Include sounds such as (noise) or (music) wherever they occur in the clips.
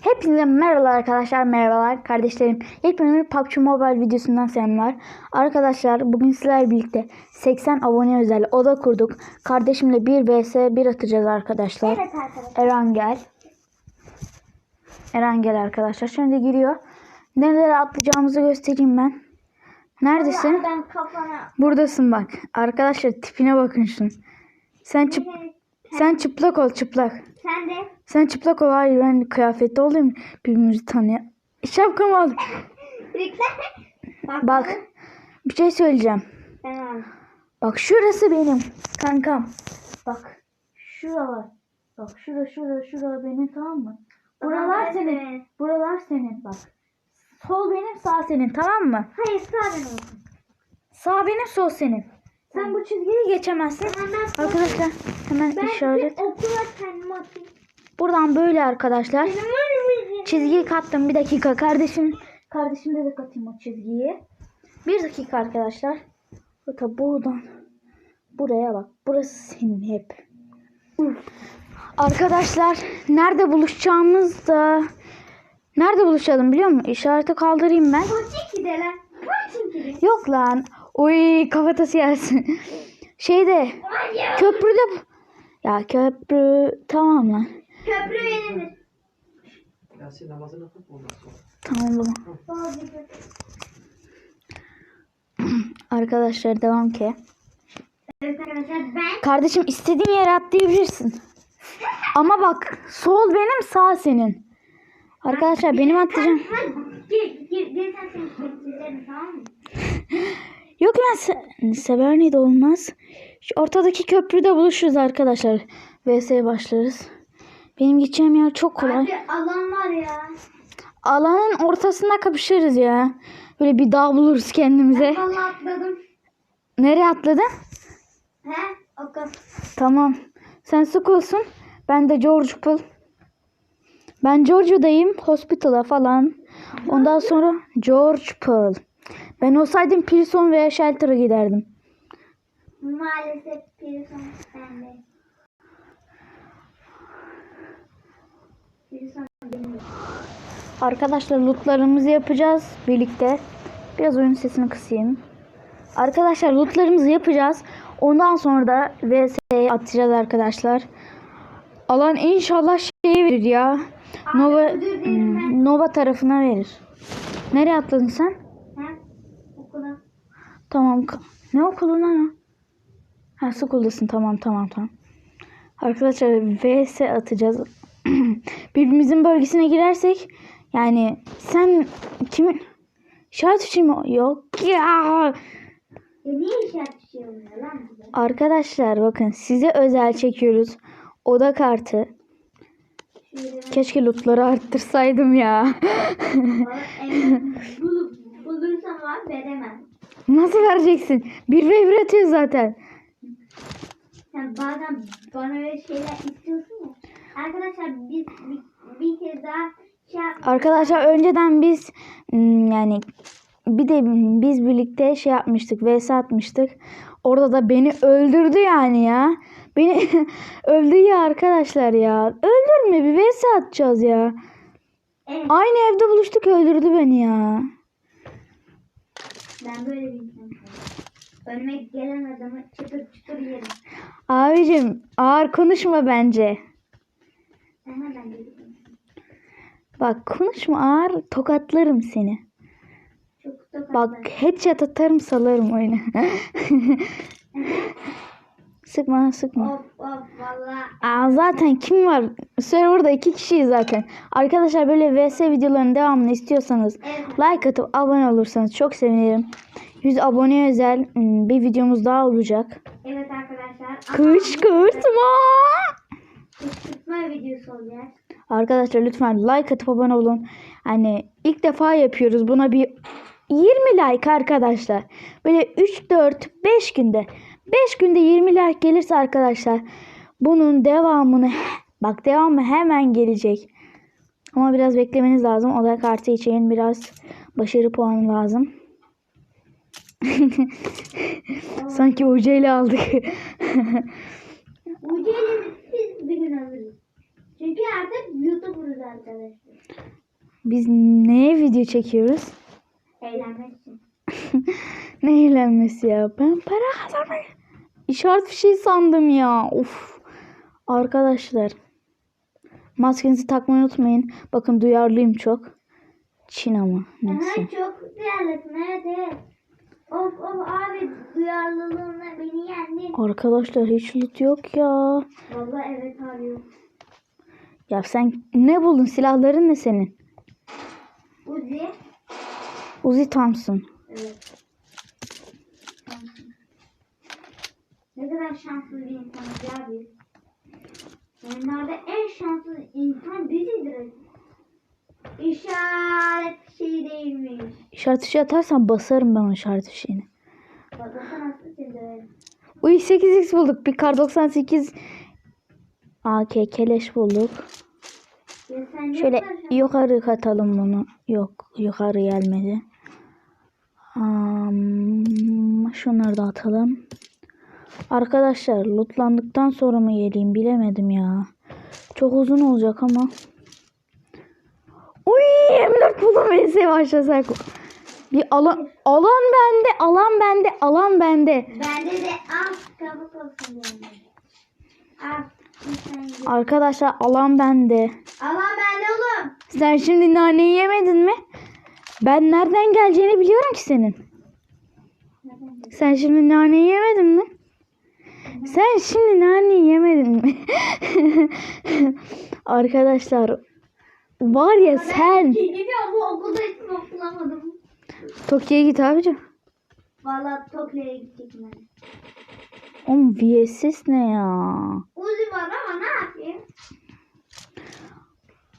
Hepinize merhabalar arkadaşlar, merhabalar kardeşlerim. Hepinize PUBG Mobile videosundan selamlar. Arkadaşlar bugün sizlerle birlikte 80 abone özel oda kurduk. Kardeşimle 1 vs 1 atacağız arkadaşlar. Evet arkadaşlar. Eren gel. Eren gel arkadaşlar. Şimdi giriyor. Nerelere atlayacağımızı göstereyim ben. Neredesin? Ben kafana. Buradasın bak. Arkadaşlar tipine bakın şunun. Sen çıp sen çıplak ol çıplak. Sen de. Sen çıplak ol. Hayır ben kıyafette olayım. Birbirimizi tanıyor. Şapkamı al. Bak. Bak. Bir şey söyleyeceğim. Bak şurası benim. Kankam. Bak. Şuralar. Bak şura şura şura benim tamam mı? Buralar Tamam, senin. Buralar senin bak. Sol benim sağ senin tamam mı? Hayır sağ ben olsun. Sağ benim sol senin. Sen bu çizgiyi geçemezsin. Tamam, ben- Arkadaşlar hemen Ben işaret. bir okula kendime atayım. Buradan böyle arkadaşlar. Mı? Çizgiyi kattım. Bir dakika kardeşim. Kardeşimde de katayım o çizgiyi. Bir dakika arkadaşlar. Hatta buradan. Buraya bak. Burası senin hep. Arkadaşlar nerede buluşacağımız da nerede buluşalım biliyor musun? İşareti kaldırayım ben. Yok lan. Uy kafatası yersin. Şeyde köprüde ya köprü tamam lan. Köprü benimdir. Yasin namazını kıl ondan sonra. Tamam baba. Arkadaşlar devam ki. Evet arkadaşlar ben. Kardeşim istediğin yere atlayabilirsin. Ama bak sol benim sağ senin. Arkadaşlar benim atlayacağım. Gir gir gir sen seni bekleyelim tamam mı? (laughs) Yok lan se Severni'de olmaz. Şu ortadaki köprüde buluşuruz arkadaşlar. VS başlarız. Benim gideceğim yer çok kolay. Abi alan var ya. Alanın ortasında kapışırız ya. Böyle bir dağ buluruz kendimize. Vallahi atladım. Nereye atladın? He? Okul. Tamam. Sen sıkılsın. Ben de George Pool. Ben Georgia'dayım. Hospital'a falan. Ondan sonra George Pool. Ben olsaydım Pearson veya Shelter'a giderdim. Maalesef Pearson bende. Pearson benim. Arkadaşlar lootlarımızı yapacağız birlikte. Biraz oyun sesini kısayım. Arkadaşlar lootlarımızı yapacağız. Ondan sonra da VS'ye atacağız arkadaşlar. Alan inşallah şey verir ya. Nova, hmm, Nova tarafına verir. Nereye atladın sen? He? Okula. Tamam. Ne okuluna ya? Ha school'dasın. Tamam tamam tamam. Arkadaşlar VS atacağız. (clears throat) Birbirimizin bölgesine girersek yani sen kimin şart için mi? Yok ya. İşaret bize? Arkadaşlar bakın size özel çekiyoruz. Oda kartı. Keşke lootları arttırsaydım ya. (laughs) bulursam var veremem. Nasıl vereceksin? Bir ve bir atıyor zaten. Sen bazen bana öyle şeyler istiyorsun. Arkadaşlar biz bir, bir kez daha şey. Arkadaşlar önceden biz hmm, yani bir de biz birlikte şey yapmıştık. VS atmıştık. Orada da beni öldürdü yani ya. Beni (laughs) öldü ya arkadaşlar ya. Öldürme bir VS atacağız ya. Evet. Aynı evde buluştuk öldürdü beni ya. Ben böyle bir insanım. Önüme gelen adamı çıtır çıtır yerim. Abicim ağır konuşma bence. Aha ben de bir insanım. Bak konuşma ağır tokatlarım seni. Bak headshot atarım salarım oyunu. (laughs) sıkma sıkma. Of. Aa, zaten kim var? Serverda iki kişiyiz zaten. Arkadaşlar böyle VS videolarının devamını istiyorsanız Evet. like atıp abone olursanız çok sevinirim. 100 abone özel hmm, bir videomuz daha olacak. Evet arkadaşlar. Kışkırtma. Videosu olacak. Arkadaşlar lütfen like atıp abone olun. Hani ilk defa yapıyoruz. Buna bir 20 like arkadaşlar. Böyle 3 4 5 günde 5 günde 20 like gelirse arkadaşlar bunun devamını bak devamı hemen gelecek. Ama biraz beklemeniz lazım. Oda kartı için biraz başarı puanı lazım. (laughs) Sanki ucuyla aldık. (laughs) Ucuyla biz bir gün alırız. Çünkü artık YouTuber'ız arkadaşlar. Biz neye video çekiyoruz? Eğlenmek için. (laughs) ne eğlenmesi ya? Ben para kazanmayı. İşaret fişeği sandım ya. Of. Arkadaşlar. Maskenizi takmayı unutmayın. Bakın duyarlıyım çok. Çin ama. Neyse. Aha, çok duyarlısın evet evet. Of of abi duyarlılığına beni yendin. Arkadaşlar hiç loot yok ya. Vallahi evet abi yok. Ya sen ne buldun? Silahların ne senin? Uzi. Uzi Thompson. Evet. Ne kadar şanslı bir insanız ya biz. Oyunlarda en şanslı insan biziz. İşaret şey değilmiş. İşaret fişeği atarsan basarım ben o işaret çizerim. Uy 8x bulduk. Bir kar 98 AK keleş bulduk. Şöyle yukarı katalım bunu. Yok yukarı gelmedi. Am, şunları da atalım. Arkadaşlar lootlandıktan sonra mı geleyim bilemedim ya. Çok uzun olacak ama. Uy M4 buldum vs başlasak. Bir alan alan bende alan bende alan bende. Bende de al kabuk olsun yani. Al. Arkadaşlar alan bende. Ama bende oğlum. Sen şimdi naneyi yemedin mi? Ben nereden geleceğini biliyorum ki senin. Sen şimdi naneyi yemedin mi? Sen şimdi naneyi yemedin mi? (laughs) Arkadaşlar var ya sen Gidiyorum bu okulda hiç bulamadım. Tokyo'ya git abicim. Valla Tokyo'ya gidecektim ben. Oğlum VSS ne ya? Uzi var ama ne yapayım?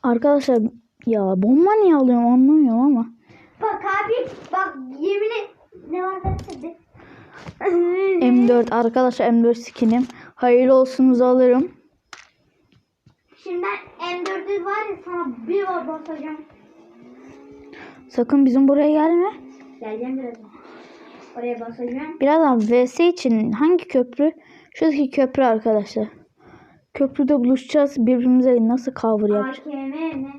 Arkadaşlar ya bomba niye alıyorum anlamıyorum ama. Bak abi bak yemin et. Ne var bende? M4 arkadaşlar M4 skinim. Hayırlı olsunuzu alırım. Şimdi ben M4'ü var ya sana bir var basacağım. Sakın bizim buraya gelme. Geleceğim birazdan. Oraya basacağım. Birazdan VS için hangi köprü? Şuradaki köprü arkadaşlar. Köprüde buluşacağız. Birbirimize nasıl cover yapacağız? AKM ne?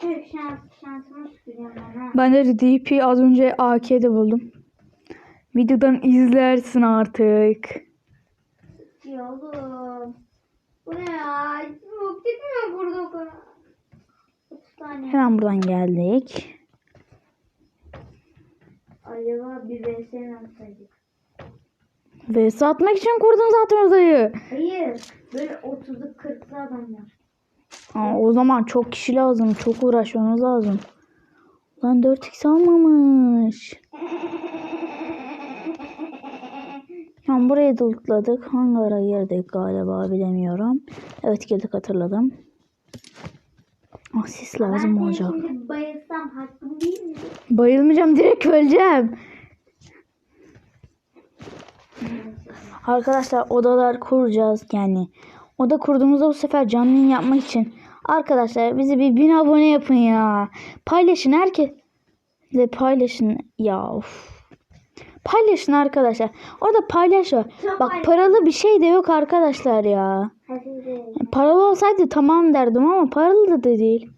Türk şans, şansımı sıkacağım ben. Ben de DP az önce AK'de buldum. Videodan izlersin artık. Ya oğlum. Bu ne ya? Burada o kadar. 30 tane. Hemen buradan geldik. Acaba bir VS mi yapsaydık? VS atmak için kurdum zaten odayı. Hayır. Böyle 30'lu 40'lı adamlar. Aa, o zaman çok kişi lazım. Çok uğraşmamız lazım. Lan 4x almamış. Tamam burayı da lootladık. Hangi ara girdik galiba bilemiyorum. Evet girdik hatırladım. Ah sis lazım ben olacak. bayılsam hakkım değil mi? Bayılmayacağım direkt öleceğim. Arkadaşlar odalar kuracağız yani. Oda kurduğumuzda bu sefer canlı yayın yapmak için. Arkadaşlar bizi bir bin abone yapın ya. Paylaşın herkes. de paylaşın ya of. Paylaşın arkadaşlar. Orada paylaş var. Bak paralı bir şey de yok arkadaşlar ya. Paralı olsaydı tamam derdim ama paralı da değil.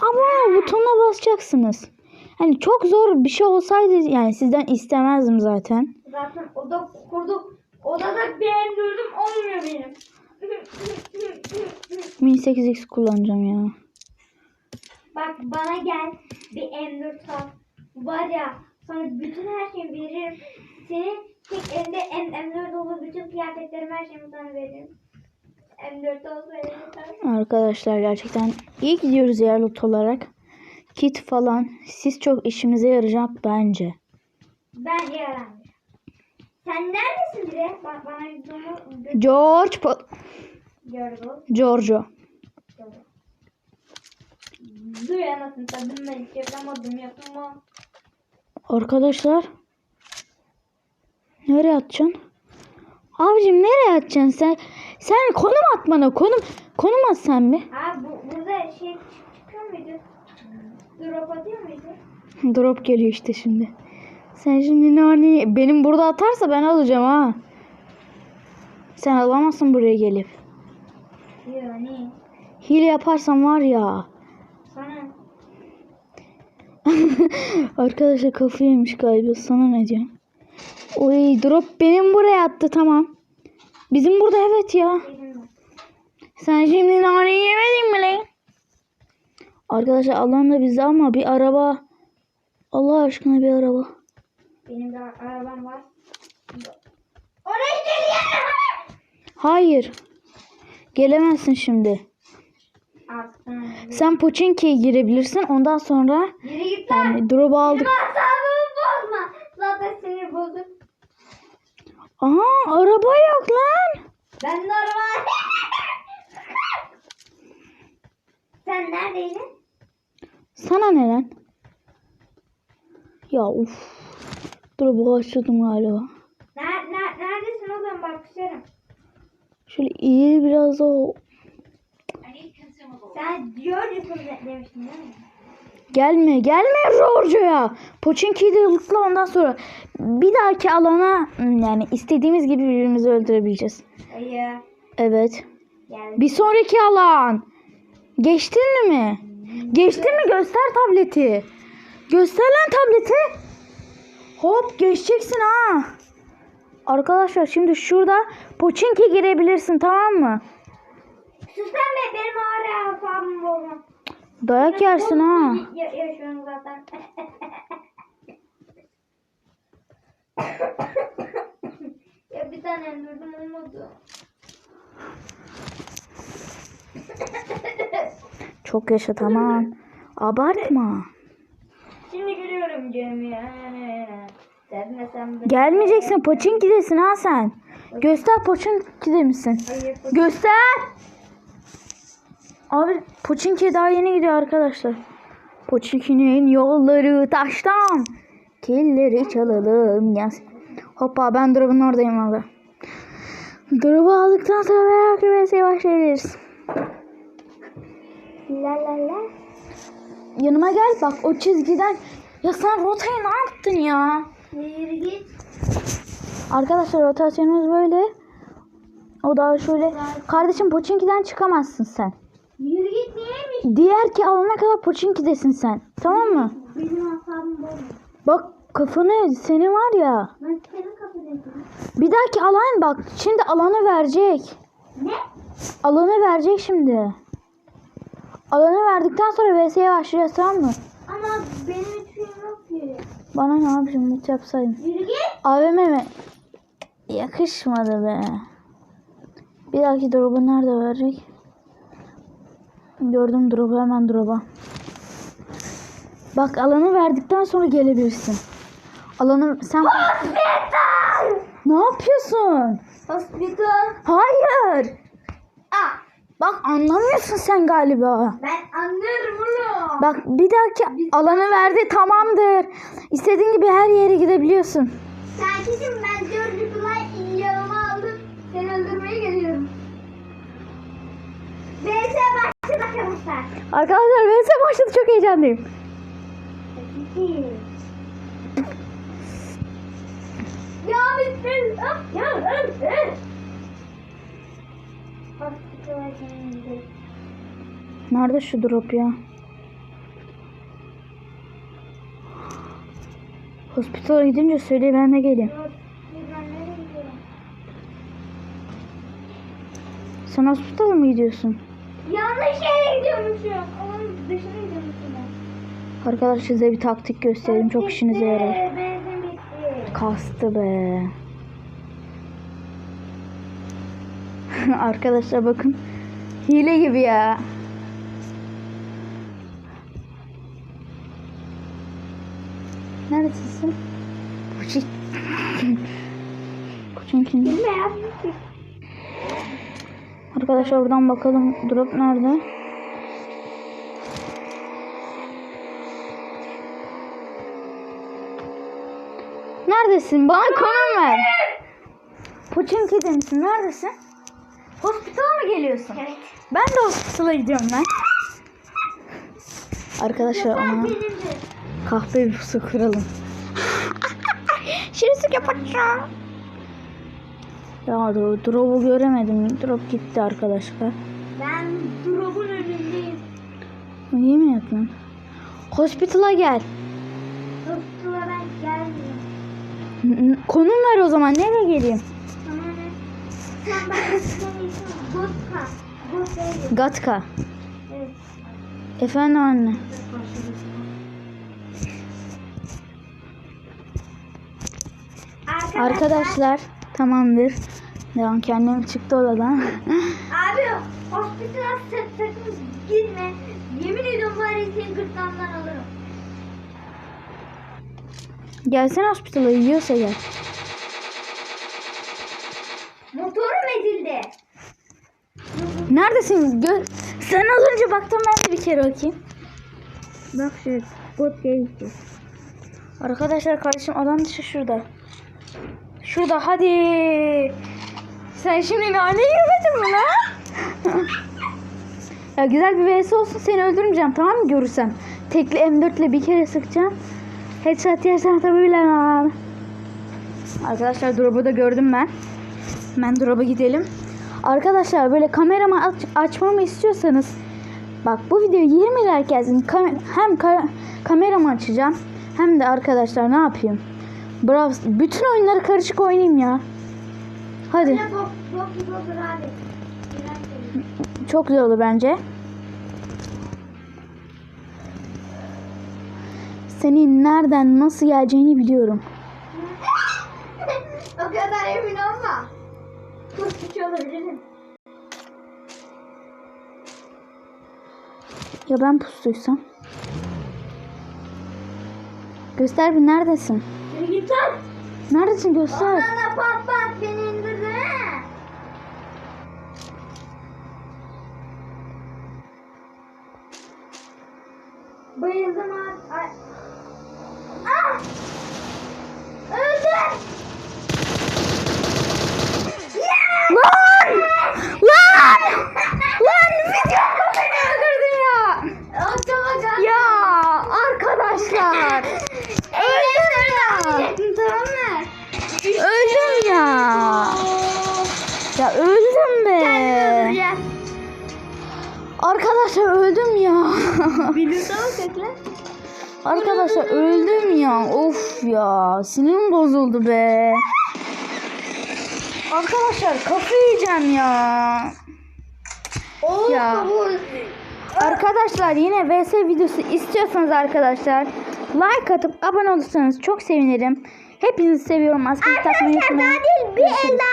Ama butona basacaksınız. Hani çok zor bir şey olsaydı yani sizden istemezdim zaten. Zaten oda kurduk. Odada beğen gördüm olmuyor benim. 1008x kullanacağım ya. Bak bana gel bir M4 al. Var ya sana bütün her şeyi veririm. Senin tek elinde M M4 olur. Bütün kıyafetlerimi her şeyimi sana veririm. M4 olsa veririm. Arkadaşlar gerçekten iyi gidiyoruz ya loot olarak. Kit falan. Siz çok işimize yarayacak bence. Ben yaramıyorum. Sen neredesin bire? Bak bana yüzümü George pa- gördü. Giorgio. Duyamasın tadım ben hiç yapamadım yapamam. Arkadaşlar. Nereye atacaksın? Abicim nereye atacaksın sen? Sen konum at bana konum. Konum at sen bir. Ha bu, burada şey çıkıyor muydu? Drop atıyor muydu? (laughs) Drop geliyor işte şimdi. Sen şimdi nani benim burada atarsa ben alacağım ha. Sen alamazsın buraya gelip. Yani Hile yaparsam var ya. (laughs) Arkadaşlar kafayı yemiş galiba. Sana ne diyor? Oy drop benim buraya attı tamam. Bizim burada evet ya. Sen şimdi nane yemedin mi lan? Arkadaşlar Allah'ın da bizde ama bir araba. Allah aşkına bir araba. Benim de arabam var. Oraya geliyorum. Hayır. Gelemezsin şimdi. Sen Pochinki'ye girebilirsin. Ondan sonra Yürü git lan. yani drop'u aldık. Asabımı bozma. Zaten sinir bozuk. Aha araba yok lan. Ben normal. Sen neredeydin? Sana ne lan? Ya uf. Drop'u açıyordum galiba. Ner, ner, neredesin oğlum bak küserim. Şöyle iyi biraz daha Değil mi? Gelme gelme Giorgio'ya. Pochinki'yi de yıkla ondan sonra bir dahaki alana yani istediğimiz gibi birbirimizi öldürebileceğiz. Hayır. Evet. Geldi. Bir sonraki alan. Geçtin mi? Geçtin mi? Göster tableti. Göster lan tableti. Hop geçeceksin ha. Arkadaşlar şimdi şurada Pochinki girebilirsin tamam mı? Be benim ağrı asabımı bozma. Dayak yersin ha. Ya, yaşıyorum zaten. (laughs) ya bir tane öldürdüm olmadı. Çok yaşa tamam. Abartma. Şimdi gülüyorum canım ya. Sevmesem de. Gelmeyeceksin ha sen. Göster Pochinki'de misin? Hayır. Göster. Abi Pochinki daha yeni gidiyor arkadaşlar. Pochinki'nin yolları taştan. Killeri çalalım yaz. Hoppa ben drop'un oradayım abi. Drop'u aldıktan sonra etmeye başlayabiliriz. La la la. Yanıma gel bak o çizgiden. Ya sen rotayı ne yaptın ya? Yürü git. Arkadaşlar rotasyonumuz böyle. O da şöyle. Kardeşim Pochinki'den çıkamazsın sen. Yürü git niyeymiş? Diğer ki alana kadar Pochinki'desin sen. Tamam mı? Benim asabım bozma. Bak kafanı senin var ya. Ben senin kapıdayım. Bir dahaki alan bak. Şimdi alanı verecek. Ne? Alanı verecek şimdi. Alanı verdikten sonra VS'ye başlayacağız tamam mı? Ama benim şeyim yok ki. Bana ne yapayım mut yapsaydın. Yürü git. AVM mi? Yakışmadı be. Bir dahaki drop'u nerede verecek? Gördüm drop'u hemen drop'a. Bak alanı verdikten sonra gelebilirsin. Alanı sen... ne yapıyorsun? Hospital. Hayır. Ah. Bak anlamıyorsun sen galiba. Ben anlıyorum bunu. Bak bir dahaki alanı verdi tamamdır. İstediğin gibi her yere gidebiliyorsun. Sakinim ben George arkadaşlar. VS başladı çok heyecanlıyım. Ya bitsin. Ya geldim. Nerede şu drop ya? Hospitala gidince söyle ben de geleyim. Sen hospitala mı gidiyorsun? Yanlış yere gidiyormuşum. Onun dışına gidiyormuşum ben. Arkadaşlar size bir taktik göstereyim. Çok işinize yarar. Kastı be. (laughs) Arkadaşlar bakın. Hile gibi ya. Neredesin? Puçik. Puçinkin. Bilme ya. Arkadaşlar oradan bakalım drop nerede? Neredesin? Bana konum ver. Puçinki'de misin? Neredesin? Hospitala mı geliyorsun? Evet. Ben de hospitala gidiyorum lan. Arkadaşlar ona kahve bir su kuralım. (laughs) Şimdi su yapacağım. Ya drop'u göremedim. Drop gitti arkadaşlar. Ben drop'un önündeyim. Yemin et lan. Hospital'a gel. Dostuma ben gelmiyorum. Konum ver o zaman. Nereye geleyim? Ne? Sen Gotka. Gotka. Gatka. Evet. Efendim anne. Arkadaşlar. Arkadaşlar tamamdır. Devam kendim çıktı odadan. Abi hospitala sak- sakın gitme. Yemin ediyorum bari seni gırtlağından alırım. Gelsene hospitala yiyorsa gel. Motorum ezildi. Neredesin? Gö Sen az önce baktım ben de bir kere bakayım. Bak şu bot geldi. Arkadaşlar kardeşim adam dışı şurada. Şurada hadi. Sen şimdi nane yemedin mi lan? ya güzel bir vs olsun seni öldürmeyeceğim tamam mı görürsem. Tekli M4 ile bir kere sıkacağım. Headshot yersen tabi bilemem. Arkadaşlar drop'u da gördüm ben. Hemen drop'a gidelim. Arkadaşlar böyle kameramı aç, açmamı istiyorsanız bak bu video 20 like gelsin. Ka- hem ka- kameramı açacağım hem de arkadaşlar ne yapayım? Bravo. Bütün oyunları karışık oynayayım ya. Hadi. Çok güzel olur bence. Senin nereden nasıl geleceğini biliyorum. (laughs) o kadar emin olma. Kurtuluş olabilirim. Ya ben pustuysam? Göster bir neredesin? Lan. Neredesin göster. Ondan da pat pat beni indirdin ha. Bayıldım. Ay. Ah! Öldüm. Arkadaşlar öldüm ya. Bilirse o kötü. Arkadaşlar öldüm ya. Of ya. Sinirim bozuldu be. Arkadaşlar kafa yiyeceğim ya. Ya. Arkadaşlar yine VS videosu istiyorsanız arkadaşlar like atıp abone olursanız çok sevinirim. Hepinizi seviyorum. Maske takmayı Arkadaşlar unutmayın. daha değil bir el daha